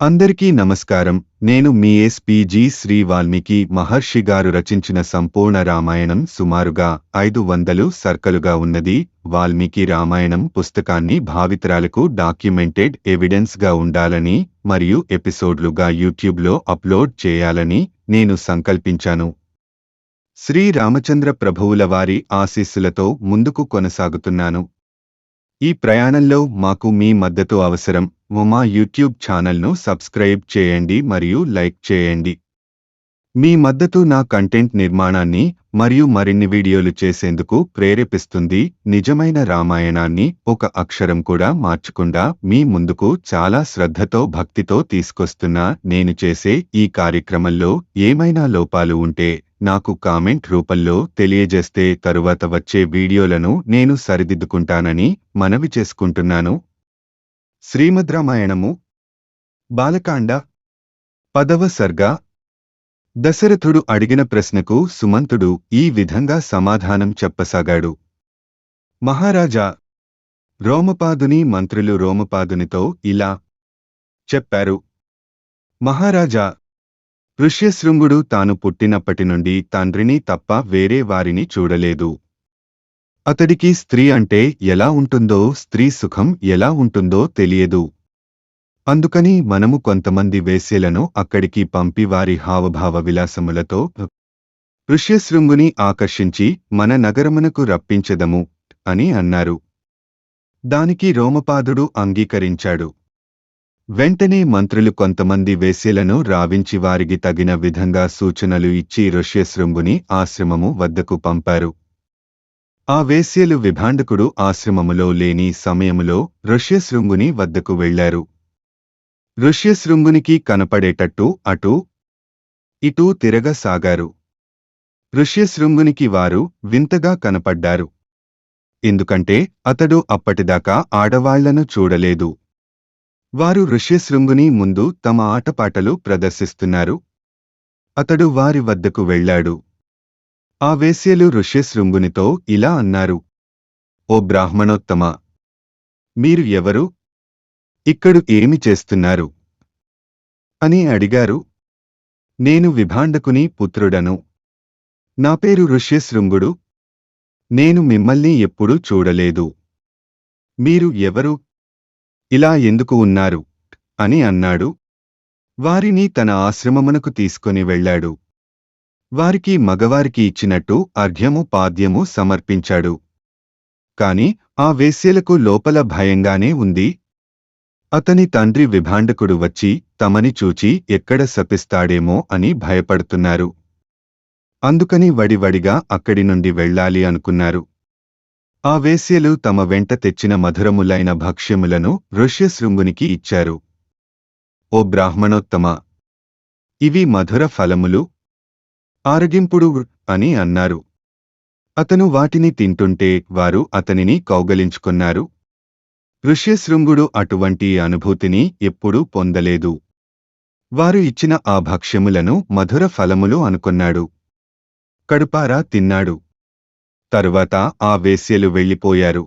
అందరికీ నమస్కారం. నేను మీ ఎస్పిజి శ్రీ వాల్మీకి మహర్షి గారు రచించిన సంపూర్ణ రామాయణం సుమారుగా ఐదు వందలు సర్కలుగా ఉన్నది. వాల్మీకి రామాయణం పుస్తకాన్ని భావితరాలకు డాక్యుమెంటెడ్ ఎవిడెన్స్గా ఉండాలని మరియు ఎపిసోడ్లుగా యూట్యూబ్లో అప్లోడ్ చేయాలని నేను సంకల్పించాను. శ్రీ రామచంద్ర ప్రభువుల వారి ఆశీస్సులతో ముందుకు కొనసాగుతున్నాను. ఈ ప్రయాణంలో మాకు మీ మద్దతు అవసరం. మా యూట్యూబ్ ఛానల్ను సబ్స్క్రైబ్ చేయండి మరియు లైక్ చేయండి. మీ మద్దతు నా కంటెంట్ నిర్మాణాన్ని మరియు మరిన్ని వీడియోలు చేసేందుకు ప్రేరేపిస్తుంది. నిజమైన రామాయణాన్ని ఒక అక్షరం కూడా మార్చకుండా మీ ముందుకు చాలా శ్రద్ధతో భక్తితో తీసుకొస్తున్నా నేను చేసే ఈ కార్యక్రమంలో ఏమైనా లోపాలు ఉంటే నాకు కామెంట్ రూపంలో తెలియజేస్తే తరువాత వచ్చే వీడియోలను నేను సరిదిద్దుకుంటానని మనవి చేసుకుంటున్నాను. శ్రీమద్ రామాయణము బాలకాండ పదవ సర్గ దశరథుడు అడిగిన ప్రశ్నకు సుమంతుడు ఈ విధంగా సమాధానం చెప్పసాగాడు. మహారాజా రోమపాదుని మంత్రులు రోమపాదునితో ఇలా చెప్పారు. మహారాజా ఋష్యశృంగుడు తాను పుట్టినప్పటి నుండి తండ్రిని తప్ప వేరే వారిని చూడలేదు. అతడికి స్త్రీ అంటే ఎలా ఉంటుందో స్త్రీ సుఖం ఎలా ఉంటుందో తెలియదు. అందుకని మనము కొంతమంది వేశ్యలను అక్కడికి పంపి వారి హావభావ విలాసములతో ఋష్యశృంగుని ఆకర్షించి మన నగరమునకు రప్పించదము అని అన్నారు. దానికి రోమపాదుడు అంగీకరించాడు. వెంటనే మంత్రులు కొంతమంది వేశ్యలను రావించి వారికి తగిన విధంగా సూచనలు ఇచ్చి ఋష్యశృంగుని ఆశ్రమము వద్దకు పంపారు. ఆ వేశ్యలు విభాండకుడు ఆశ్రమములో లేని సమయములో ఋష్యశృంగుని వద్దకు వెళ్ళారు ఋష్యశృంగునికి కనపడేటట్టు అటూ ఇటూ తిరగసాగారు ఋష్యశృంగునికి వారు వింతగా కనపడ్డారు. ఎందుకంటే అతడు అప్పటిదాకా ఆడవాళ్ళను చూడలేదు. వారు ఋష్యశృంగుని ముందు తమ ఆటపాటలు ప్రదర్శిస్తున్నారు. అతడు వారి వద్దకు వెళ్ళాడు. ఆ వేశ్యలు ఋష్యశృంగునితో ఇలా అన్నారు. ఓ బ్రాహ్మణోత్తమ! మీరు ఎవరు? ఇక్కడు ఏమి చేస్తున్నారు? అని అడిగారు. నేను విభాండకుని పుత్రుడను. నా పేరు ఋష్యశృంగుడు. నేను మిమ్మల్ని ఎప్పుడూ చూడలేదు. మీరు ఎవరు? ఇలా ఎందుకు ఉన్నారు? అని అన్నాడు. వారిని తన ఆశ్రమమునకు తీసుకొని వెళ్ళాడు. వారికి మగవారికి ఇచ్చినట్టు అర్ఘ్యము పాద్యము సమర్పించాడు. కాని ఆ వేశ్యలకు లోపల భయంగానే ఉంది. అతని తండ్రి విభాండకుడు వచ్చి తమని చూచి ఎక్కడ శపిస్తాడేమో అని భయపడుతున్నారు. అందుకని వడివడిగా అక్కడి నుండి వెళ్ళాలి అనుకున్నారు. ఆ వేశ్యలు తమ వెంట తెచ్చిన మధురములైన భక్ష్యములను ఋష్యశృంగునికి ఇచ్చారు. ఓ బ్రాహ్మణోత్తమ! ఇవి మధుర ఫలములు? ఆరగింపుడు అని అన్నారు. అతను వాటిని తింటుంటే వారు అతనిని కౌగలించుకున్నారు. ఋష్యశృంగుడు అటువంటి అనుభూతిని ఎప్పుడూ పొందలేదు. వారు ఇచ్చిన ఆ భక్ష్యములను మధుర ఫలములు అనుకున్నాడు. కడుపారా తిన్నాడు. తరువాత ఆ వేశ్యలు వెళ్ళిపోయారు.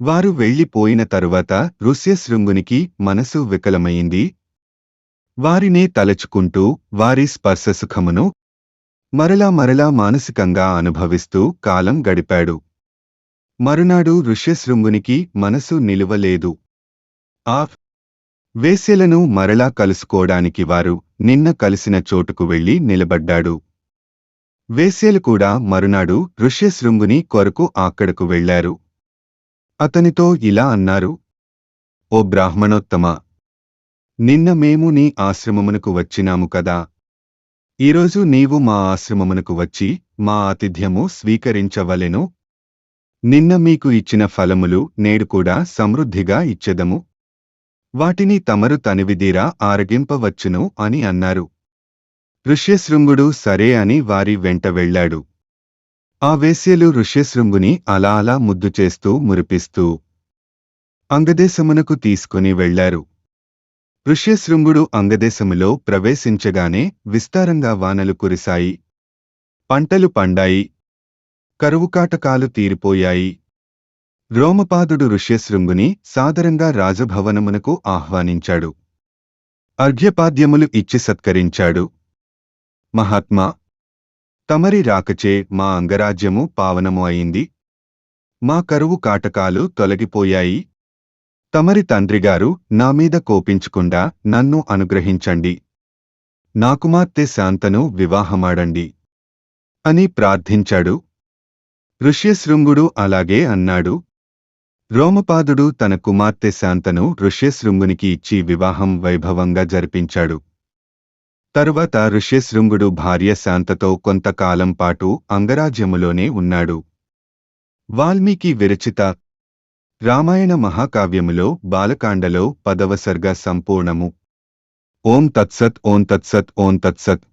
వారు వెళ్ళిపోయిన తరువాత ఋష్యశృంగునికి మనసు వికలమైంది. వారినే తలచుకుంటూ వారి స్పర్శసుఖమును మరలా మరలా మానసికంగా అనుభవిస్తూ కాలం గడిపాడు. మరునాడు ఋష్యశృంగునికి మనసు నిలువలేదు. ఆ వేశ్యలను మరలా కలుసుకోడానికి వారు నిన్న కలిసిన చోటుకు వెళ్ళి నిలబడ్డాడు. వేశ్యలు కూడా మరునాడు ఋష్యశృంగుని కొరకు అక్కడకు వెళ్ళారు అతనితో ఇలా అన్నారు ఓ బ్రాహ్మణోత్తమ! నిన్న మేము నీ ఆశ్రమమునకు వచ్చినాము కదా. ఈరోజు నీవు మా ఆశ్రమమునకు వచ్చి మా ఆతిథ్యము స్వీకరించవలెను నిన్న మీకు ఇచ్చిన ఫలములు నేడు కూడా సమృద్ధిగా ఇచ్చెదము. వాటిని తమరు తనివిదీరా ఆరగింపవచ్చును అని అన్నారు. ఋష్యశృంగుడు సరే అని వారి వెంట వెళ్ళాడు. ఆ వేశ్యలు ఋష్యశృంగుని అలా అలా ముద్దు చేస్తూ మురిపిస్తూ అంగదేశమునకు తీసుకుని వెళ్ళారు ఋష్యశృంగుడు అంగదేశములో ప్రవేశించగానే విస్తారంగా వానలు కురిశాయి. పంటలు పండాయి. కరువుకాటకాలు తీరిపోయాయి. రోమపాదుడు ఋష్యశృంగుని సాదరంగా రాజభవనమునకు ఆహ్వానించాడు. అర్ఘ్యపాద్యములు ఇచ్చి సత్కరించాడు. మహాత్మా తమరి రాకచే మా అంగరాజ్యము పావనము అయింది. మా కరువు కాటకాలు తొలగిపోయాయి. తమరి తండ్రిగారు నా మీద కోపించకుండా నన్ను అనుగ్రహించండి. నా కుమార్తె శాంతను వివాహమాడండి. అని ప్రార్థించాడు. ఋష్యశృంగుడు అలాగే అన్నాడు. రోమపాదుడు తన కుమార్తె శాంతను ఋష్యశృంగునికి ఇచ్చి వివాహం వైభవంగా జరిపించాడు. తరువాత ఋష్యశృంగుడు భార్య శాంతతో కొంతకాలం పాటు అంగరాజ్యములోనే ఉన్నాడు. వాల్మీకి విరచిత రామాయణ మహాకావ్యములో బాలకాండలో పదవ సర్గ సంపూర్ణము. ఓం తత్సత్ ఓం తత్సత్ ఓం తత్సత్